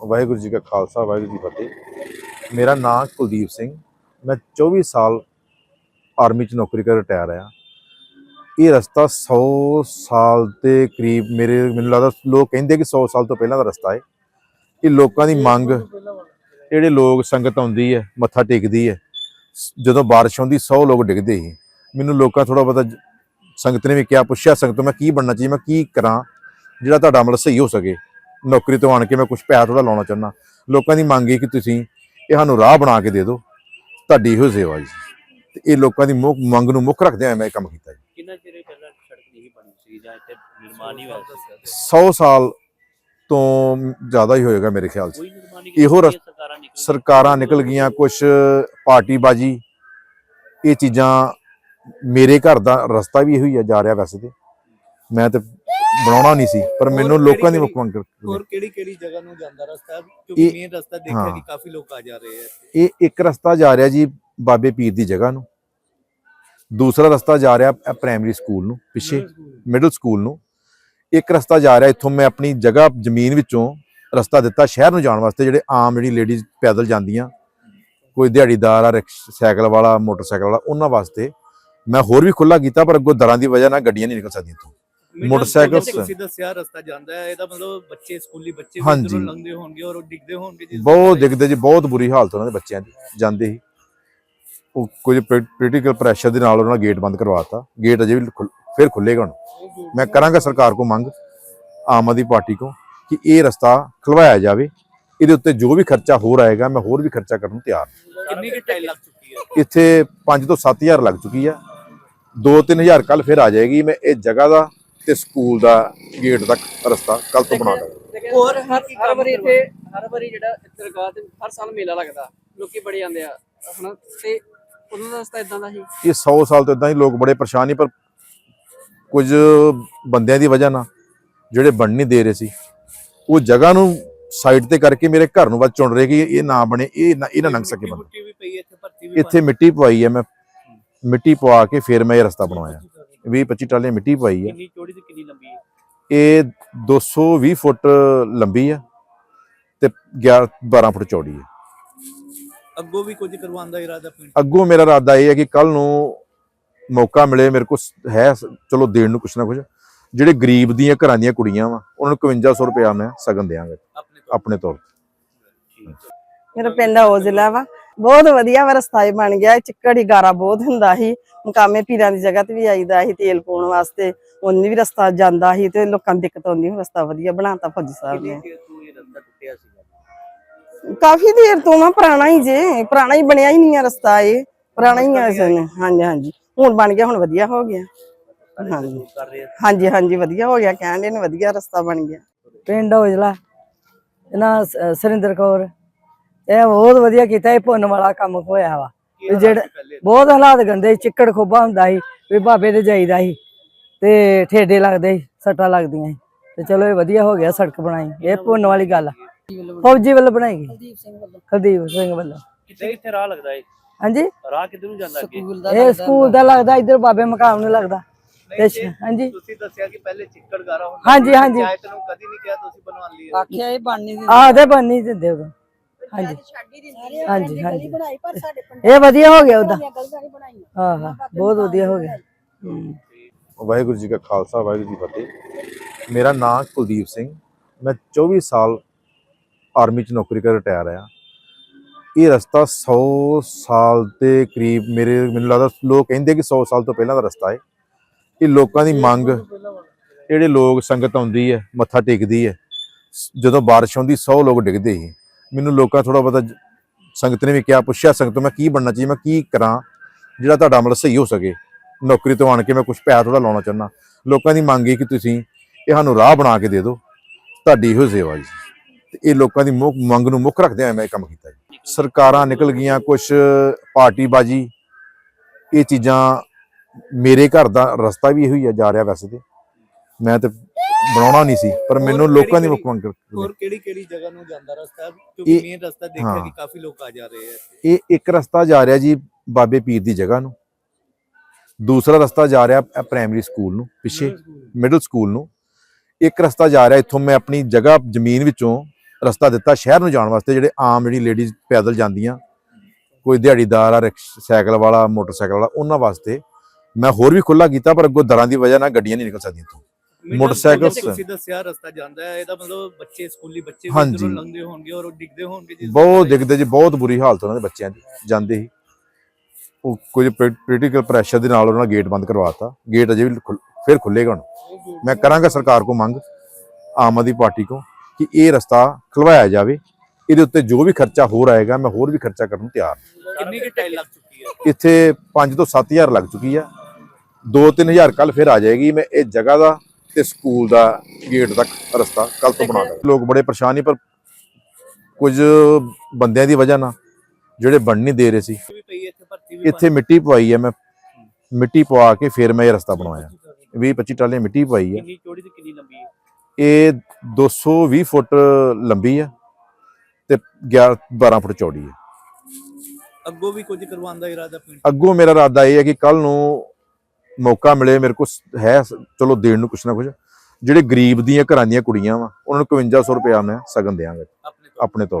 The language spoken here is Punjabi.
ਵਾਹਿਗੁਰੂ ਜੀ ਕਾ ਖਾਲਸਾ ਵਾਹਿਗੁਰੂ ਜੀ ਫਤਿਹ। ਮੇਰਾ ਨਾਮ ਕੁਲਦੀਪ ਸਿੰਘ। ਮੈਂ 24 ਸਾਲ ਆਰਮੀ ਚ ਨੌਕਰੀ ਕਰ ਰਿਟਾਇਰ ਆ ਇਹ ਰਸਤਾ 100 ਸਾਲ ਦੇ ਕਰੀਬ ਮੇਰੇ ਮੈਨੂੰ ਲੱਗਦਾ ਲੋਕ ਕਹਿੰਦੇ ਕਿ 100 ਸਾਲ ਤੋਂ ਪਹਿਲਾਂ ਦਾ ਰਸਤਾ ਹੈ। ਇਹ ਲੋਕਾਂ ਦੀ ਮੰਗ ਜਿਹੜੇ ਲੋਕ ਸੰਗਤ ਆਉਂਦੀ ਹੈ ਮੱਥਾ ਟੇਕਦੀ ਹੈ ਜਦੋਂ ਬਾਰਿਸ਼ ਆਉਂਦੀ 100 ਲੋਕ ਡਿੱਗਦੇ ਸੀ। ਮੈਨੂੰ ਲੋਕਾਂ ਥੋੜਾ ਜ- ਸੰਗਤ ਨੇ ਵੀ ਕਿਹਾ ਪੁੱਛਿਆ ਸੰਗਤ ਤੋਂ ਮੈਂ ਕੀ ਬਣਨਾ ਚਾਹੀਦਾ ਮੈਂ ਕੀ ਕਰਾਂ ਜਿਹੜਾ ਤੁਹਾਡਾ ਅਮਲ ਸਹੀ ਹੋ ਸਕੇ। ਨੌਕਰੀ ਤੋਂ ਆਣ ਕੇ ਮੈਂ ਕੁਝ ਪੈਸਾ ਥੋੜਾ ਲਾਉਣਾ ਚਾਹੁੰਦਾ। ਲੋਕਾਂ ਦੀ ਮੰਗ ਹੈ ਕਿ ਤੁਸੀਂ ਇਹ ਸਾਨੂੰ ਰਾਹ ਬਣਾ ਕੇ ਦੇ ਦਿਓ ਤੁਹਾਡੀ ਇਹੋ ਸੇਵਾ ਜੀ। ਤੇ ਇਹ ਲੋਕਾਂ ਦੀ ਮੁੱਖ ਮੰਗ ਨੂੰ ਮੁੱਖ ਰੱਖਦੇ ਹੋਏ ਮੈਂ ਇਹ ਕੰਮ ਕੀਤਾ ਜੀ। ਕਿੰਨਾ ਚਿਰ ਪਹਿਲਾਂ ਸੜਕ ਨਹੀਂ ਬਣੀ ਸੀ ਜਾਂ ਇੱਥੇ ਨਿਰਮਾਣ ਹੀ ਹੋਇਆ ਸੀ? 100 ਸਾਲ ਤੋਂ ਜ਼ਿਆਦਾ ਹੀ ਹੋਏਗਾ ਮੇਰੇ ਖਿਆਲ 'ਚ। ਇਹੋ ਰਸ- ਸਰਕਾਰਾਂ ਨਿਕਲ ਸਰਕਾਰਾਂ ਨਿਕਲ ਗਈਆਂ ਕੁਝ ਪਾਰਟੀਬਾਜੀ ਇਹ ਚੀਜ਼ਾਂ ਮੇਰੇ ਘਰ ਦਾ ਰਸਤਾ ਵੀ ਇਹੋ ਹੀ ਆ ਜਾ ਰਿਹਾ ਵੈਸੇ ਤੇ। ਮੈਂ ਤੇ ਬਣਾਉਣਾ ਨਹੀਂ ਸੀ ਪਰ ਮੈਨੂੰ ਲੋਕਾਂ ਦੀ ਮੁੱਖ ਮੰਗ ਹੋਰ ਕਿਹੜੀ ਕਿਹੜੀ ਜਗ੍ਹਾ ਨੂੰ ਜਾਂਦਾ ਰਸਤਾ? ਕਿਉਂਕਿ ਮੇਨ ਰਸਤਾ ਦੇਖਿਆ। ਕਿ ਕਾਫੀ ਲੋਕ ਆ ਜਾ ਰਹੇ ਆ ਇਹ ਇੱਕ ਰਸਤਾ ਜਾ ਰਿਹਾ ਜੀ ਬਾਬੇ ਪੀਰ ਦੀ ਜਗ੍ਹਾ ਨੂੰ। ਦੂਸਰਾ ਰਸਤਾ ਜਾ ਰਿਹਾ ਪ੍ਰਾਇਮਰੀ ਸਕੂਲ ਨੂੰ ਪਿੱਛੇ ਮਿਡਲ ਸਕੂਲ ਨੂੰ। ਇੱਕ ਰਸਤਾ ਜਾ ਰਿਹਾ ਇੱਥੋਂ ਮੈਂ ਆਪਣੀ ਜਗ੍ਹਾ ਜ਼ਮੀਨ ਵਿੱਚੋਂ ਰਸਤਾ ਦਿੱਤਾ ਸ਼ਹਿਰ ਨੂੰ ਜਾਣ ਵਾਸਤੇ ਜਿਹੜੇ ਆਮ ਜਿਹੜੀ ਲੇਡੀਜ਼ ਪੈਦਲ ਜਾਂਦੀਆਂ ਕੋਈ ਦਿਹਾੜੀਦਾਰ ਆ ਰਿਕਸ਼ ਸਾਈਕਲ ਵਾਲਾ ਮੋਟਰਸਾਈਕਲ ਵਾਲਾ ਉਹਨਾਂ ਵਾਸਤੇ ਮੈਂ ਹੋਰ ਵੀ ਖੁੱਲਾ ਕੀਤਾ ਪਰ ਅੱਗੋਂ ਦਰਾਂ ਦੀ ਵਜ੍ਹਾ ਨਾਲ ਗੱਡੀਆਂ ਨਹੀਂ ਨਿਕਲ ਸਕਦੀਆਂ ਇੱਥੋਂ। ਮੋਟਰਸਾਈਕਲ ਤੁਸੀਂ ਦੱਸਿਆ ਰਸਤਾ ਜਾਂਦਾ ਹੈ ਇਹਦਾ ਮਤਲਬ ਬੱਚੇ ਸਕੂਲੀ ਬੱਚੇ ਵੀ। ਇੱਧਰੋਂ ਲੰਘਦੇ ਹੋਣਗੇ ਔਰ ਉਹ ਡਿੱਗਦੇ ਹੋਣਗੇ ਜਿਸ ਬਹੁਤ ਦਿਖਦੇ ਜੀ ਬਹੁਤ ਬੁਰੀ ਹਾਲਤ ਉਹਨਾਂ ਦੇ ਬੱਚਿਆਂ ਦੀ ਜਾਂਦੇ ਹੀ। ਉਹ ਕੁਝ ਪੋਲੀਟੀਕਲ ਪ੍ਰੈਸ਼ਰ ਦੇ ਨਾਲ ਉਹਨਾਂ ਗੇਟ ਬੰਦ ਕਰਵਾਤਾ ਗੇਟ ਅਜੇ ਵੀ ਫਿਰ ਖੁੱਲੇਗਾ ਹੁਣ। ਮੈਂ ਕਰਾਂਗਾ ਸਰਕਾਰ ਕੋ ਮੰਗ ਆਮ ਆਦਮੀ ਪਾਰਟੀ ਕੋ ਕਿ ਇਹ ਰਸਤਾ ਖੁਲਵਾਇਆ ਜਾਵੇ। ਇਹਦੇ ਉੱਤੇ ਜੋ ਵੀ ਖਰਚਾ ਹੋਰ ਆਏਗਾ ਮੈਂ ਹੋਰ ਵੀ ਖਰਚਾ ਕਰਨ ਨੂੰ ਤਿਆਰ। ਕਿੰਨੀ ਕਿ ਟਾਈਮ ਲੱਗ ਚੁੱਕੀ ਹੈ? ਇੱਥੇ 5 ਤੋਂ 7000 ਲੱਗ ਚੁੱਕੀ ਆ 2-3000 ਕੱਲ ਫਿਰ ਆ ਜਾਏਗੀ। ਮੈਂ ਇਹ ਜਗ੍ਹਾ ਦਾ ਤੇ ਸਕੂਲ ਦਾ ਗੇਟ ਤੱਕ ਰਸਤਾ ਕੱਲ ਤੋਂ ਬਣਾ ਦਾਂਗਾ ਹੋਰ ਹਰ ਹਰ ਵਾਰੀ ਇੱਥੇ ਹਰ ਵਾਰੀ ਜਿਹੜਾ ਦਰਗਾਹ ਤੇ ਹਰ ਸਾਲ ਮੇਲਾ ਲੱਗਦਾ। ਲੋਕੀ ਬੜੇ ਜਾਂਦੇ ਆ ਹਨਾ? ਤੇ ਉਦੋਂ ਦਾ ਰਸਤਾ ਇਦਾਂ ਦਾ ਸੀ ਇਹ 100 ਸਾਲ ਤੋਂ ਇਦਾਂ ਹੀ ਲੋਕ ਬੜੇ ਪਰੇਸ਼ਾਨ ਨਹੀਂ ਪਰ ਕੁਝ ਬੰਦਿਆਂ ਦੀ ਵਜ੍ਹਾ ਨਾਲ ਜਿਹੜੇ ਬਣ ਨਹੀਂ ਦੇ ਰਹੇ ਸੀ ਉਹ ਜਗ੍ਹਾ ਨੂੰ ਸਾਈਡ ਤੇ ਕਰਕੇ ਮੇਰੇ ਘਰ ਨੂੰ ਵੱਧ ਚੁਣ ਰਹੇ ਕਿ ਇਹ ਨਾ ਬਣੇ ਇਹ ਨਾ ਇਹ ਨਾ ਲੰਘ ਸਕੇ ਬੰਦਾ। ਹੈ ਇੱਥੇ ਮਿੱਟੀ ਪਵਾਈ ਹੈ ਮੈਂ ਮਿੱਟੀ ਪਵਾ ਕੇ ਫਿਰ ਮੈਂ ਇਹ ਰਸਤਾ ਬਣਵਾਇਆ। 20 25 ਟਾਲੇ ਮਿੱਟੀ ਪਵਾਈ ਹੈ ਕਿੰਨੀ ਚੌੜੀ ਤੇ ਕਿੰਨੀ ਲੰਬੀ ਹੈ? ਇਹ 220 ਫੁੱਟ ਲੰਬੀ ਹੈ ਤੇ 11 12 ਫੁੱਟ ਚੌੜੀ ਹੈ ਅੱਗੋਂ ਵੀ ਕੁਝ ਕਰਵਾਉਣ ਦਾ ਇਰਾਦਾ ਪਿੰਡ? ਅੱਗੋਂ ਮੇਰਾ ਇਰਾਦਾ ਇਹ ਹੈ ਕਿ ਕੱਲ ਨੂੰ ਮੌਕਾ ਮਿਲੇ ਮੇਰੇ ਕੋਲ ਹੈ ਚਲੋ ਦੇਣ ਨੂੰ ਕੁਛ ਨਾ ਕੁਛ। ਜਿਹੜੇ ਗਰੀਬ ਦੀਆਂ ਘਰਾਂ ਦੀਆਂ ਕੁੜੀਆਂ ਵਾ ਉਹਨਾਂ ਨੂੰ 5100 ਰੁਪਇਆ ਮੈਂ ਸਗਨ ਦਿਆਂਗਾ ਆਪਣੇ ਤੌਰ ਤੇ। ਮੇਰਾ ਪਿੰਡ ਉਹ ਜ਼ਿਲ੍ਹਾ ਵਾ। ਬਹੁਤ ਵਧੀਆ ਵਾ ਰਸਤਾ ਇਹ ਬਣ ਗਿਆ ਚਿੱਕੜ ਹੀ ਗਾਰਾ ਬਹੁਤ ਹੁੰਦਾ ਸੀ। ਮੁਕਾਮੇ ਪੀਰਾਂ ਦੀ ਜਗ੍ਹਾ ਤੇ ਵੀ ਆਈਦਾ ਸੀ ਤੇਲ ਪਾਉਣ ਵਾਸਤੇ ਉਹਨੇ ਵੀ ਰਸਤਾ ਜਾਂਦਾ ਸੀ ਤੇ ਲੋਕਾਂ ਨੂੰ ਦਿੱਕਤ ਆਉਂਦੀ ਸੀ ਰਸਤਾ ਵਧੀਆ ਬਣਾਤਾ ਫੌਜੀ ਸਾਹਿਬ ਨੇ। ਕਾਫੀ ਦੇਰ ਤੋਂ ਵਾ ਪੁਰਾਣਾ ਹੀ ਜੇ ਪੁਰਾਣਾ ਹੀ ਬਣਿਆ ਹੀ ਨਹੀਂ ਆ ਰਸਤਾ ਇਹ ਪੁਰਾਣਾ ਹੀ ਆ ਇਸਨੇ ਹਾਂਜੀ ਹਾਂਜੀ। ਹੁਣ ਬਣ ਗਿਆ ਹੁਣ ਵਧੀਆ ਹੋ ਗਿਆ। ਹਾਂਜੀ। ਹਾਂਜੀ ਵਧੀਆ ਹੋ ਗਿਆ ਕਹਿਣ ਦੇ ਨੇ ਵਧੀਆ ਰਸਤਾ ਬਣ ਗਿਆ। ਪਿੰਡ ਔਜਲਾ ਇਹਨਾਂ ਸਰਿੰਦਰ ਕੌਰ। ਇਹ ਬਹੁਤ ਵਧੀਆ ਕੀਤਾ ਇਹ ਪੁੰਨ ਵਾਲਾ ਕੰਮ ਹੋਇਆ ਵਾ। ਹਾਲਾਤ ਜਿਹੜਾ ਬਹੁਤ ਹਾਲਾਤ ਗੰਦੇ ਸੀ, ਚਿੱਕੜ ਖੋਬਾ ਹੁੰਦਾ ਸੀ ਵੀ ਬਾਬੇ ਦੇ ਜਾਈਦਾ ਸੀ ਤੇ ਠੇਡੇ ਲੱਗਦੇ ਸੀ ਸੱਟਾਂ ਲੱਗਦੀਆਂ ਸੀ। ਤੇ ਚਲੋ ਇਹ ਵਧੀਆ ਹੋ ਗਿਆ ਸੜਕ ਬਣਾਈ ਇਹ ਪੁੰਨ ਵਾਲੀ ਗੱਲ ਆ। ਫੌਜੀ ਵੱਲੋਂ ਬਣਾਈ ਗਈ। ਕੁਲਦੀਪ ਸਿੰਘ ਵੱਲੋਂ। ਕੁਲਦੀਪ ਸਿੰਘ ਵੱਲੋਂ। ਕਿੱਥੇ ਕਿੱਥੇ ਰਾਹ ਲੱਗਦਾ ਹੈ ਹਾਂਜੀ? ਰਾਹ ਕਿੱਧਰ ਨੂੰ ਜਾਂਦਾ ਅੱਗੇ? ਸਕੂਲ ਦਾ ਇਹ ਸਕੂਲ ਦਾ ਲੱਗਦਾ ਇੱਧਰ ਬਾਬੇ ਮਕਾਮ ਨੂੰ ਲੱਗਦਾ। ਹਾਂਜੀ। ਤੁਸੀਂ ਦੱਸਿਆ ਕਿ ਪਹਿਲੇ ਚਿੱਕੜ ਗਾਰਾ ਹੁੰਦਾ ਹਾਂਜੀ, ਹਾਂਜੀ। ਪੰਚਾਇਤ ਨੂੰ ਕਦੀ ਨਹੀਂ ਕਿਹਾ ਤੁਸੀਂ ਬਣਵਾਉਣ ਲਈ। ਆਖਿਆ ਇਹ ਬਣ ਨਹੀਂ ਆਹ ਤੇ ਬਣ ਨਹੀਂ ਦਿੰਦੇ ਉਦੋਂ। ਹਾਂਜੀ। ਹਾਂਜੀ ਹਾਂਜੀ ਬਣਾਈ ਪਰ ਸਾਡੇ ਪਿੰਡ ਇਹ ਵਧੀਆ ਹੋ ਗਿਆ ਉਹਦਾ। ਨਹੀਂ ਬਣਾਈਆਂ ਹਾਂ ਹਾਂ। ਬਹੁਤ ਵਧੀਆ ਹੋ ਗਿਆ। ਹੂੰ। ਵਾਹਿਗੁਰੂ ਜੀ ਕਾ ਖਾਲਸਾ ਵਾਹਿਗੁਰੂ ਜੀ ਫਤਿਹ। ਮੇਰਾ ਨਾਮ ਕੁਲਦੀਪ ਸਿੰਘ। ਮੈਂ 24 ਸਾਲ ਆਰਮੀ ਚ ਨੌਕਰੀ ਕਰ ਰਿਟਾਇਰ ਆ ਇਹ ਰਸਤਾ 100 ਸਾਲ ਦੇ ਕਰੀਬ ਮੇਰੇ ਮੈਨੂੰ ਲੱਗਦਾ ਲੋਕ ਕਹਿੰਦੇ ਕਿ 100 ਸਾਲ ਤੋਂ ਪਹਿਲਾਂ ਦਾ ਰਸਤਾ ਹੈ। ਇਹ ਲੋਕਾਂ ਦੀ ਮੰਗ ਜਿਹੜੇ ਲੋਕ ਸੰਗਤ ਆਉਂਦੀ ਹੈ ਮੱਥਾ ਟੇਕਦੀ ਹੈ। ਜਦੋਂ ਬਾਰਿਸ਼ ਆਉਂਦੀ 100 ਲੋਕ ਡਿੱਗਦੇ ਸੀ। ਮੈਨੂੰ ਲੋਕਾਂ ਥੋੜਾ ਬਹੁਤਾ ਸੰਗਤ ਨੇ ਵੀ ਕਿਹਾ, ਪੁੱਛਿਆ ਸੰਗਤ ਮੈਂ ਕੀ ਬਣਨਾ ਚਾਹੀਦਾ, ਮੈਂ ਕੀ ਕਰਾਂ ਜਿਹੜਾ ਤੁਹਾਡਾ ਅਮਲ ਸਹੀ ਹੋ ਸਕੇ? ਨੌਕਰੀ ਤੋਂ ਆਣ ਕੇ ਮੈਂ ਕੁਝ ਪੈਸਾ ਥੋੜਾ ਲਾਉਣਾ ਚਾਹੁੰਦਾ। ਲੋਕਾਂ ਦੀ ਮੰਗ ਹੈ ਕਿ ਤੁਸੀਂ ਇਹ ਸਾਨੂੰ ਰਾਹ ਬਣਾ ਕੇ ਦੇ ਦਿਓ। ਤੁਹਾਡੀ ਇਹੋ ਸੇਵਾ ਜੀ। ਤੇ ਇਹ ਲੋਕਾਂ ਦੀ ਮੁੱਖ ਮੰਗ ਨੂੰ ਮੁੱਖ ਰੱਖਦੇ ਹੋਏ ਮੈਂ ਇਹ ਕੰਮ ਕੀਤਾ ਜੀ। ਸਰਕਾਰਾਂ ਨਿਕਲ ਗਈਆਂ ਕੁਝ ਪਾਰਟੀਬਾਜੀ, ਇਹ ਚੀਜ਼ਾਂ ਮੇਰੇ ਘਰ ਦਾ ਰਸਤਾ ਵੀ ਇਹੋ ਹੀ ਆ, ਜਾ ਰਿਹਾ ਵੈਸੇ ਤੇ। ਮੈਂ ਤੇ ਬਣਾਉਣਾ ਨਹੀਂ ਸੀ ਪਰ ਮੈਨੂੰ ਲੋਕਾਂ ਦੀ ਮੁੱਖ ਮੰਗ ਹੋਰ ਕਿਹੜੀ ਕਿਹੜੀ ਜਗ੍ਹਾ ਨੂੰ ਜਾਂਦਾ ਰਸਤਾ? ਕਿਉਂਕਿ ਮੇਨ ਰਸਤਾ ਦੇਖਿਆ। ਕਿ ਕਾਫੀ ਲੋਕ ਆ ਜਾ ਰਹੇ ਆ ਇਹ ਇੱਕ ਰਸਤਾ ਜਾ ਰਿਹਾ ਜੀ ਬਾਬੇ ਪੀਰ ਦੀ ਜਗ੍ਹਾ ਨੂੰ। ਦੂਸਰਾ ਰਸਤਾ ਜਾ ਰਿਹਾ ਪ੍ਰਾਇਮਰੀ ਸਕੂਲ ਨੂੰ ਪਿੱਛੇ ਮਿਡਲ ਸਕੂਲ ਨੂੰ। ਇੱਕ ਰਸਤਾ ਜਾ ਰਿਹਾ ਇੱਥੋਂ ਮੈਂ ਆਪਣੀ ਜਗ੍ਹਾ ਜ਼ਮੀਨ ਵਿੱਚੋਂ ਰਸਤਾ ਦਿੱਤਾ ਸ਼ਹਿਰ ਨੂੰ ਜਾਣ ਵਾਸਤੇ ਜਿਹੜੇ ਆਮ ਜਿਹੜੀ ਲੇਡੀਜ਼ ਪੈਦਲ ਜਾਂਦੀਆਂ ਕੋਈ ਦਿਹਾੜੀਦਾਰ ਆ ਰਿਕਸ਼- ਸਾਈਕਲ ਵਾਲਾ ਮੋਟਰਸਾਈਕਲ ਵਾਲਾ ਉਹਨਾਂ ਵਾਸਤੇ ਮੈਂ ਹੋਰ ਵੀ ਖੁੱਲਾ ਕੀਤਾ ਪਰ ਅੱਗੋਂ ਦਰਾਂ ਦੀ ਵਜ੍ਹਾ ਨਾਲ ਗੱਡੀਆਂ ਨਹੀਂ ਨਿਕਲ ਸਕਦੀਆਂ ਇੱਥੋਂ। ਮੋਟਰਸਾਈਕਲ ਤੁਸੀਂ ਦੱਸਿਆ ਰਸਤਾ ਜਾਂਦਾ ਹੈ ਇਹਦਾ ਮਤਲਬ ਬੱਚੇ ਸਕੂਲੀ ਬੱਚੇ ਵੀ। ਇੱਧਰੋਂ ਲੰਘਦੇ ਹੋਣਗੇ ਔਰ ਉਹ ਡਿੱਗਦੇ ਹੋਣਗੇ ਜਿਸ ਬਹੁਤ ਦਿਖਦੇ ਜੀ ਬਹੁਤ ਬੁਰੀ ਹਾਲਤ ਉਹਨਾਂ ਦੇ ਬੱਚਿਆਂ ਦੀ ਜਾਂਦੇ ਹੀ। ਉਹ ਕੁਝ ਪੋਲੀਟੀਕਲ ਪ੍ਰੈਸ਼ਰ ਦੇ ਨਾਲ ਉਹਨਾਂ ਗੇਟ ਬੰਦ ਕਰਵਾਤਾ ਗੇਟ ਅਜੇ ਵੀ ਫਿਰ ਖੁੱਲੇਗਾ ਹੁਣ ਮੈਂ ਕਰਾਂਗਾ ਸਰਕਾਰ ਕੋ ਮੰਗ ਆਮ ਆਦਮੀ ਪਾਰਟੀ ਕੋ ਕਿ ਇਹ ਰਸਤਾ ਖੁਲਵਾਇਆ ਜਾਵੇ। ਇਹਦੇ ਉੱਤੇ ਜੋ ਵੀ ਖਰਚਾ ਹੋਰ ਆਏਗਾ ਮੈਂ ਹੋਰ ਵੀ ਖਰਚਾ ਕਰਨ ਨੂੰ ਤਿਆਰ ਕਿੰਨੀ ਕਿ ਟਾਈਲ ਲੱਗ ਚੁੱਕੀ ਹੈ? ਇੱਥੇ 5 ਤੋਂ 7000 ਲੱਗ ਚੁੱਕੀ ਆ 2-3000 ਕੱਲ ਫਿਰ ਆ ਜਾਏਗੀ। ਮੈਂ ਇਹ ਜਗ੍ਹਾ ਦਾ ਤੇ ਸਕੂਲ ਦਾ ਗੇਟ ਤੱਕ ਰਸਤਾ ਕੱਲ ਤੋਂ ਬਣਾ ਦਾਂਗਾ ਲੋਕ ਬੜੇ ਪਰੇਸ਼ਾਨ ਨੇ ਪਰ ਕੁਝ ਬੰਦਿਆਂ ਦੀ ਵਜ੍ਹਾ ਨਾਲ ਜਿਹੜੇ ਬਣ ਨਹੀਂ ਦੇ ਰਹੇ ਸੀ ਹੈ, ਇੱਥੇ ਮਿੱਟੀ ਪਵਾਈ ਹੈ ਮੈਂ ਮਿੱਟੀ ਪਵਾ ਕੇ ਫਿਰ ਮੈਂ ਇਹ ਰਸਤਾ ਬਣਵਾਇਆ। 20-25 ਟਾਲੇ ਮਿੱਟੀ ਪਵਾਈ ਹੈ। ਕਿੰਨੀ ਚੌੜੀ ਤੇ ਕਿੰਨੀ ਲੰਬੀ ਹੈ? ਇਹ 220 ਫੁੱਟ ਲੰਬੀ ਹੈ ਤੇ 11 12 ਫੁੱਟ ਚੌੜੀ ਹੈ। ਅੱਗੋਂ ਵੀ ਕੁਝ ਕਰਵਾਉਣ ਦਾ ਇਰਾਦਾ ਪਿੰਡ ਅੱਗੋਂ ਮੇਰਾ ਇਰਾਦਾ ਇਹ ਹੈ ਕਿ ਕੱਲ ਨੂੰ ਮੌਕਾ ਮਿਲੇ ਮੇਰੇ ਕੋਲ ਹੈ ਚਲੋ ਦੇਣ ਨੂੰ ਕੁਛ ਨਾ ਕੁਛ। ਜਿਹੜੇ ਗਰੀਬ ਦੀਆਂ ਘਰਾਂ ਦੀਆਂ ਕੁੜੀਆਂ ਵਾ ਉਹਨਾਂ ਨੂੰ 5100 ਰੁਪਇਆ ਮੈਂ ਸਗਨ ਦਿਆਂਗਾ ਆਪਣੇ ਤੌਰ ਤੇ।